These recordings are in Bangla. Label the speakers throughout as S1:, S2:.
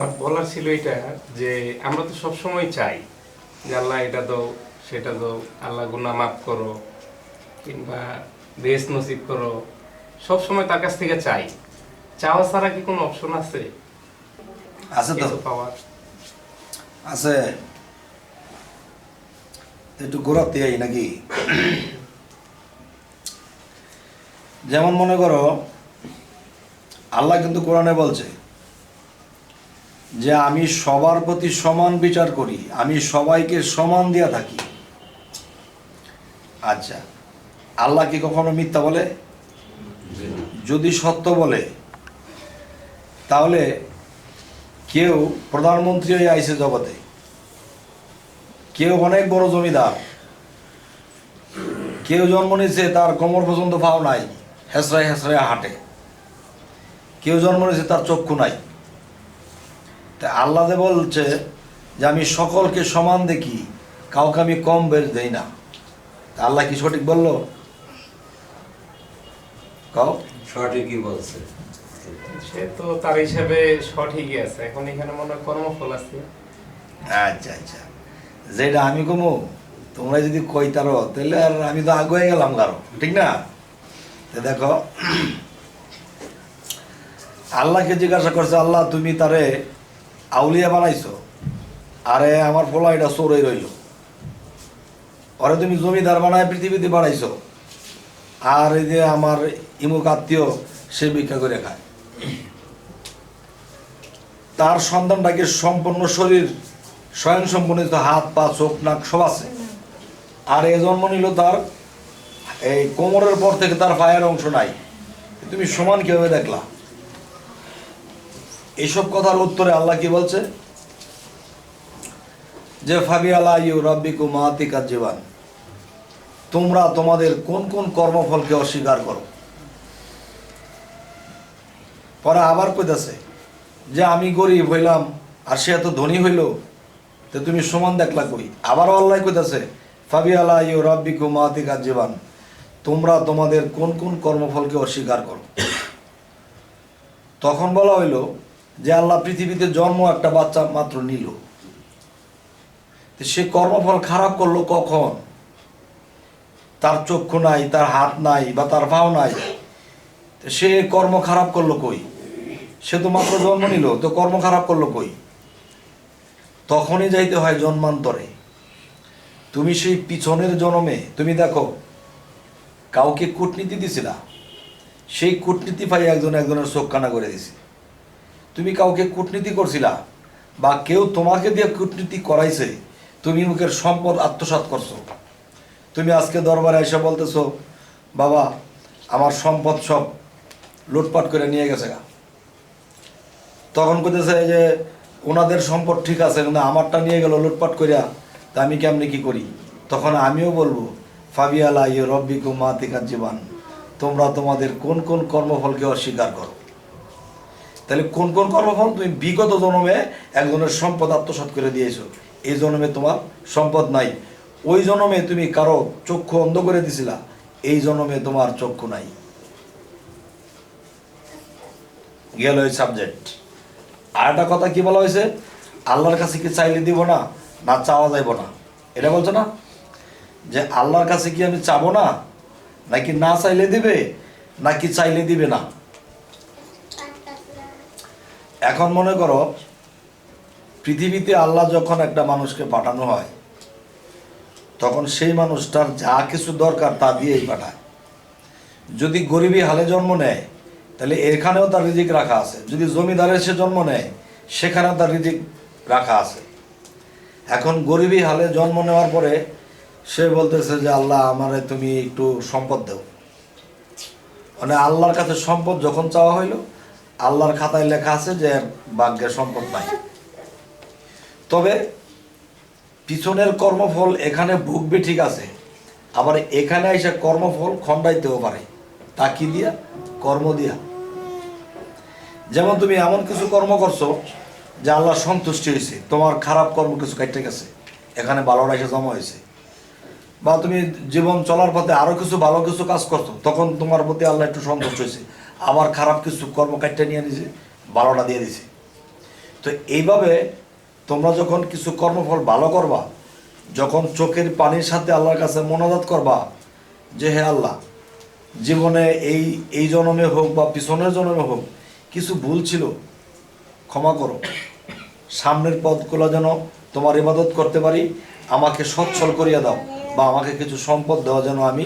S1: আমার বলার ছিল এটা যে আমরা তো সব সময় চাই যে আল্লাহ এটা দাও সেটা দাও আল্লাহ গুনাহ মাফ করো কিংবা রেস নসিব করো। সব সময় তার কাছ থেকে চাই। চাওয়া ছাড়া কি কোনো অপশন আছে?
S2: আছে তো।
S1: পাওয়ার?
S2: আছে। একটু ঘোরাতে আই নাকি? যেমন মনে করো আল্লাহ কিন্তু কোরআনে বলছে যে আমি সবার প্রতি সমান বিচার করি, আমি সবাইকে সমান দিয়া থাকি। আচ্ছা আল্লাহ কি কখনো মিথ্যা বলে? যদি সত্য বলে, তাহলে কেউ প্রধানমন্ত্রী হয়ে আইসে জগতে। কেউ অনেক বড় জমিদার। কেউ জন্ম নিয়েছে, তার কোমর পর্যন্ত পাও নাই হেসরায় হেসরায় হাঁটে। কেউ জন্ম নিয়েছে, তার চক্ষু নাই। তা আল্লাহ যে বলছে যে আমি সকলকে সমান দেখি কাউকে আমি কম বেশ দেই না। তা আল্লাহ কি সঠিক বলল? কাউ
S3: সঠিকই বলছে।
S1: সে তো তার হিসাবে সঠিকই আছে। এখন এখানে মনে হয় কর্মফল আছে।
S2: আচ্ছা আচ্ছা। যেটা আমি কমু তোমরা যদি কইতারো তাহলে আর আমি তো আগুয়ে গেলাম কারও ঠিক না? দেখো আল্লাহকে জিজ্ঞাসা করছে আল্লাহ তুমি তারে আউলিয়া বানাইছো, আরে আমার ফলা এটা চোরই রইল। ওরে তুমি জমিদার বানায় পৃথিবীতে বানাইছো, আর এই যে আমার ইমুক আত্মীয়, সে ভিক্ষা করে খায়। তার সন্তানটাকে সম্পূর্ণ শরীর, স্বয়ং সম্পূর্ণিত হাত, পা, চোখ, নাক, সব আছে? আর এ জন্ম নিল তার, এই কোমরের পর থেকে তার পায়ের অংশ নাই। তুমি সমান কীভাবে দেখলা? এইসব কথার উত্তরে আল্লাহ কি বলছে? যে ফাবি আলা ইউ রব্বিকু জীবান। তোমরা তোমাদের কোন কোন কর্মফলকে অস্বীকার করো? পরে আবার কইতাছে যে আমি গরিব হইলাম আর সে এত ধনী হইল, তো তুমি সমান দেখলা কই? আবারও আল্লাহ কইতাছে ফাবি আলা ইউ রব্বিকু মাতিকা জীবান। তোমরা তোমাদের কোন কোন কর্মফলকে অস্বীকার করো? তখন বলা হইল যে আল্লাহ পৃথিবীতে জন্ম একটা বাচ্চা মাত্র নিল। সে কর্মফল খারাপ করল কখন? তার চক্ষু নাই, তার হাত নাই বা তার পাও নাই। সে কর্ম খারাপ করল কই? সে তো মাত্র জন্ম নিল, তো কর্ম খারাপ করল কই? তখনই যাইতে হয় জন্মান্তরে। তুমি সেই পিছনের জন্মে, তুমি দেখো, কাউকে কূটনীতি দিছিলা সেই কূটনীতি পাই একজন একজনের চোখ কানা করে দিছে। তুমি কাউকে কূটনীতি করছিলা বা কেউ তোমাকে দিয়ে কূটনীতি করাইছে, তুমি মুখের সম্পদ আত্মসাৎ করছ। তুমি আজকে দরবারে এসে বলতেছো, বাবা, আমার সম্পদ সব লুটপাট করে নিয়ে গেছে গা। তখন কইতেছে যে ওনাদের সম্পদ ঠিক আছে, কিন্তু আমারটা নিয়ে গেল লুটপাট করিয়া তা আমি কেমনি কি করি? তখন আমিও বলব, ফাবিয়ালা ইয়ে রব্বিকু মাতিকার জীবান, তোমরা তোমাদের কোন কোন কর্মফলকে অস্বীকার করো? তাহলে কোন কোন কর্মফল? তুমি বিগত জন্মে একজনের সম্পদ আত্মসাৎ করে দিয়েছ। এই জন্মে তোমার সম্পদ নাই। ওই জন্মে তুমি কারও চক্ষু অন্ধ করে দিছিলা। এই জন্মে তোমার চক্ষু নাই। গেল ওই সাবজেক্ট আর একটা কথা কি বলা হয়েছে? আল্লাহর কাছে কি চাইলে দিব না না চাওয়া যাইব না? এটা বলছো না? যে আল্লাহর কাছে কি আমি চাবো না? নাকি না চাইলে দিবে, নাকি চাইলে দিবে না? এখন মনে করো, পৃথিবীতে আল্লাহ যখন একটা মানুষকে পাঠানো হয়, তখন সেই মানুষটার যা কিছু দরকার তা দিয়েই পাঠায়। যদি গরিবী হালে জন্ম নেয়, তাহলে এখানেও তার রিজিক রাখা আছে। যদি জমিদারের সে জন্ম নেয়, সেখানেও তার রিজিক রাখা আছে। এখন গরিবী হালে জন্ম নেওয়ার পরে সে বলতেছে যে, আল্লাহ, আমারে তুমি একটু সম্পদ দেও। মানে আল্লাহর কাছে সম্পদ যখন চাওয়া হইল আল্লাহর খাতায় লেখা আছে যে ভাগ্যের সম্পদ নাই। তবে পিছনের কর্মফল এখানে ভুগবে ঠিক আছে, আবার এখানে এসে কর্মফল খণ্ডাইতেও পারে। তা কি দিয়া? কর্ম দিয়া। যেমন তুমি এমন কিছু কর্ম করছ যে আল্লাহ সন্তুষ্টি হয়েছে তোমার খারাপ কর্ম কিছু কাটতে গেছে, এখানে ভালোটা এসে জমা হয়েছে বা তুমি জীবন চলার পথে আরও কিছু ভালো কিছু কাজ করছ, তখন তোমার প্রতি আল্লাহ একটু সন্তুষ্ট হয়েছে আবার খারাপ কিছু কর্ম নিয়ে নিছে ভালোটা দিয়ে দিছে। তো এইভাবে তোমরা যখন কিছু কর্মফল ভালো করবা, যখন চোখের পানির সাথে আল্লাহর কাছে মনোজাত করবা, যে হে আল্লাহ, জীবনে এই এই জন্মে হোক বা পিছনের জন্মে হোক, কিছু ভুল ছিল, ক্ষমা করো। সামনের পথগুলো যেন তোমার ইবাদত করতে পারি, আমাকে সচ্ছল করিয়া দাও, বা আমাকে কিছু সম্পদ দেওয়া যেন আমি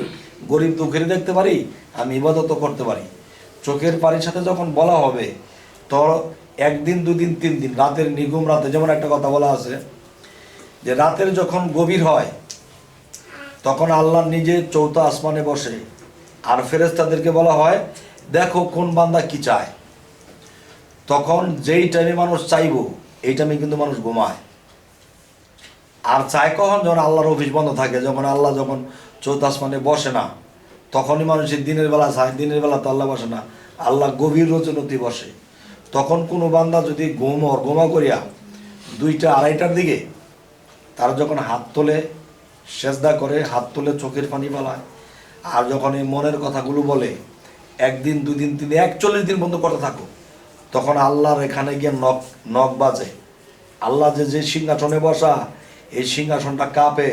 S2: গরিব দুঃখের দেখতে পারি, আমি ইবাদতও করতে পারি। চোখের পানির সাথে যখন বলা হবে, তো একদিন, দুদিন, তিন দিন, রাতের নিগুম রাতে, যেমন একটা কথা বলা আছে, যে রাতের যখন গভীর হয়, তখন আল্লাহ নিজে চৌথা আসমানে বসে, আর ফেরেস্তাদেরকে বলা হয়, দেখো কোন বান্দা কি চায়। তখন যেই টাইমে মানুষ চাইব, এই টাইমে কিন্তু মানুষ ঘুমায়। আর চায় কখন? যখন আল্লাহর অফিস বন্ধ থাকে, যখন আল্লাহ যখন চৌথা আসমানে বসে না তখনই মানুষের দিনের বেলা চায় দিনের বেলা তো আল্লাহ বসে না। আল্লাহ গভীর রচনতি বসে। তখন কোনো বান্দা যদি ঘুমর ঘুমা করিয়া দুইটা, আড়াইটার দিকে তারা যখন হাত তোলে, সেজদা করে, হাত তুলে, চোখের পানি পালায় আর যখন এই মনের কথাগুলো বলে, একদিন, দুদিন তিন একচল্লিশ দিন বন্ধ করতে থাকো তখন আল্লাহর এখানে গিয়ে নখ নখ বাজে। আল্লাহ যে যে সিংহাসনে বসা, এই সিংহাসনটা কাঁপে।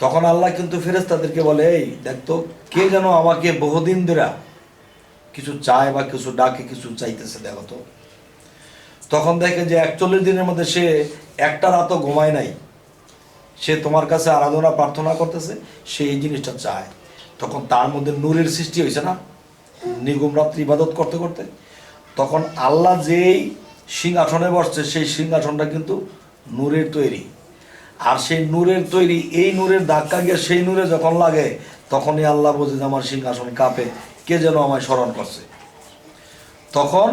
S2: তখন আল্লাহ কিন্তু ফেরেস্তাদেরকে বলে, এই দেখতো কে যেন আমাকে বহুদিন ধরে কিছু চায় বা কিছু ডাকে, কিছু চাইতেছে, দেখো তো। তখন দেখে যে একচল্লিশ দিনের মধ্যে সে একটা রাতও ঘুমায় নাই। সে তোমার কাছে আরাধনা, প্রার্থনা করতেছে, সে এই জিনিসটা চায়। তখন তার মধ্যে নূরের সৃষ্টি হয়েছে না? নিগুম রাত্রি ইবাদত করতে করতে। তখন আল্লাহ যেই সিংহাসনে বসছে, সেই সিংহাসনটা কিন্তু নূরের তৈরি। আর সেই নূরের তৈরি, এই নূরের ধাক্কা গিয়ে সেই নূরে যখন লাগে, তখনই আল্লাহ বোঝে যে, আমার সিংহাসন কাঁপে। কে যেন আমায় স্মরণ করছে? তখন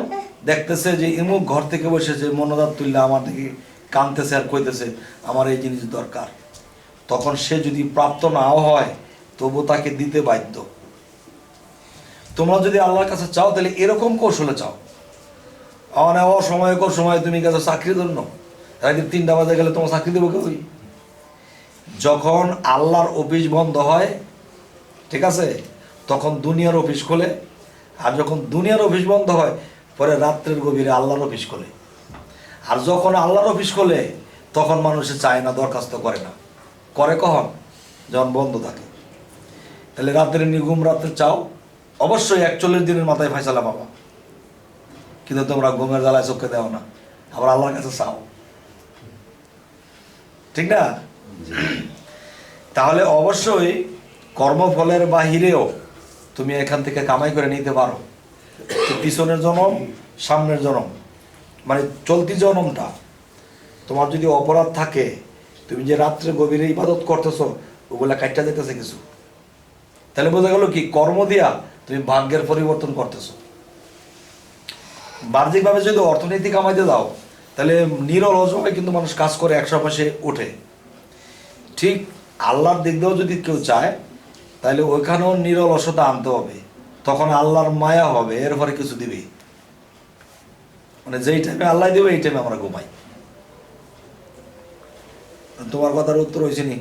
S2: দেখতেছে যে ইমুক ঘর থেকে বসেছে মনোদার তুল্লা আমার দিকে কানতেছে আর কইতেছে, আমার এই জিনিস দরকার। তখন সে যদি প্রাপ্ত নাও হয়, তবু তাকে দিতে বাধ্য। তোমরা যদি আল্লাহর কাছে চাও, তাহলে এরকম কৌশলে চাও। আমার অসময় সময় তুমি গেছো চাকরির জন্য? একদিন তিনটা বাজে গেলে তোমার চাকরি দেবো কেউই যখন আল্লাহর অফিস বন্ধ হয়, ঠিক আছে? তখন দুনিয়ার অফিস খোলে। আর যখন দুনিয়ার অফিস বন্ধ হয়, পরে রাত্রের গভীরে আল্লাহর অফিস খোলে। আর যখন আল্লাহর অফিস খোলে, তখন মানুষে চায় না, দরখাস্ত করে না। করে কখন? যখন বন্ধ থাকে। তাহলে রাত্রে নিগুম রাত্রে চাও? অবশ্যই একচল্লিশ দিনের মাথায় ফয়সালা পাবা। কিন্তু তোমরা ঘুমের জ্বালায় চোখে দেও না। আবার আল্লাহর কাছে চাও। ঠিক না? তাহলে অবশ্যই কর্মফলের বাহিরেও তুমি এখান থেকে কামাই করে নিতে পারো। পিছনের জনম, সামনের জনম মানে চলতি জনমটা। তোমার যদি অপরাধ থাকে, তুমি যে রাত্রে গভীরে ইবাদত করতেছো, ওগুলা কাটটা যেতেছে কিছু। তাহলে বোঝা গেল কি, কর্ম দিয়া তুমি ভাগ্যের পরিবর্তন করতেছো। বাহ্যিকভাবে যদি অর্থনীতি কামাইতে দাও তাহলে নিরল অসময় কিন্তু মানুষ কাজ করে একশো পাশে ওঠে। ঠিক আল্লাহর দিক দিয়েও যদি কেউ চায়, তাহলে ওইখানেও নিরল অসতা আনতে হবে। তখন আল্লাহর মায়া হবে, এরপরে কিছু দিবে। মানে যেই টাইমে আল্লাহ দেবে, এই টাইমে আমরা ঘুমাই। তোমার কথার উত্তর হয়েছে নি?